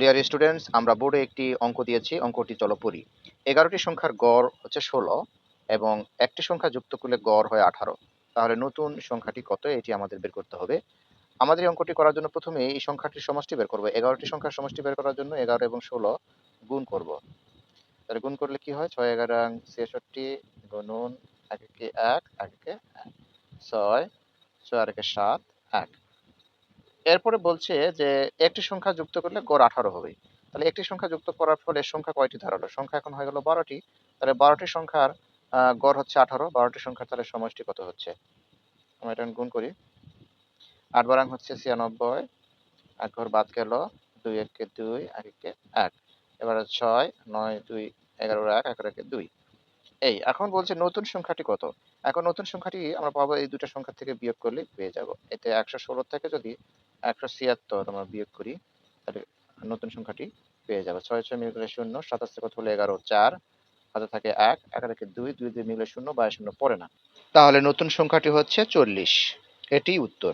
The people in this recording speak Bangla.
ডিয়ার স্টুডেন্টস আমরা বোর্ডে একটি অঙ্ক দিয়েছি, অঙ্কটি চলো পড়ি। এগারোটি সংখ্যার গড় হচ্ছে ষোলো এবং একটি সংখ্যা যুক্ত করলে গড় হয় আঠারো। তাহলে নতুন সংখ্যাটি কত, এটি আমাদের বের করতে হবে। আমাদের অঙ্কটি করার জন্য প্রথমে এই সংখ্যাটির সমষ্টি বের করব। এগারোটি সংখ্যার সমষ্টি বের করার জন্য এগারো এবং ষোলো গুণ করব। তাহলে গুণ করলে কি হয়? ছয় এগারো ছেষট্টি গুণন এক এক একে এক। ছয় ছয় আর একে সাত, এক। এরপরে বলছে যে একটি সংখ্যা যুক্ত করলে গড় আঠারো হবে। তাহলে একটি সংখ্যা যুক্ত করার ফলে সংখ্যা কয়টি দাঁড়াল সংখ্যা এখন হয়ে গেল বারোটি। তাহলে বারোটি সংখ্যার গড় হচ্ছে আঠারো। বারোটি সংখ্যার তাহলে সমষ্টি কত হচ্ছে? আমরা এটা গুণ করি। আট বারাং হচ্ছে ছিয়ানব্বই। এক ঘর বাদ গেল দুই একে দুই, এক একে এক। এবারে ছয়, নয়, দুই, এগারো, এক এগারো একে দুই। এই, এখন বলছে নতুন সংখ্যাটি কত? এখন নতুন সংখ্যাটি আমরা পাবো এই দুটো সংখ্যা থেকে বিয়োগ করলে পেয়ে যাব। এতে একশো ষোলো থেকে যদি একশো ছিয়াত্তর আমরা বিয়োগ করি, তাহলে নতুন সংখ্যাটি পেয়ে যাবে। ছয় ছয় মিলে শূন্য সাতাশ থেকে কত হলো এগারো, চার। হাতে থাকে এক এগারো থেকে দুই দুই দুই মিলে শূন্য বাইশ শূন্য পড়ে না। তাহলে নতুন সংখ্যাটি হচ্ছে চল্লিশ। এটি উত্তর।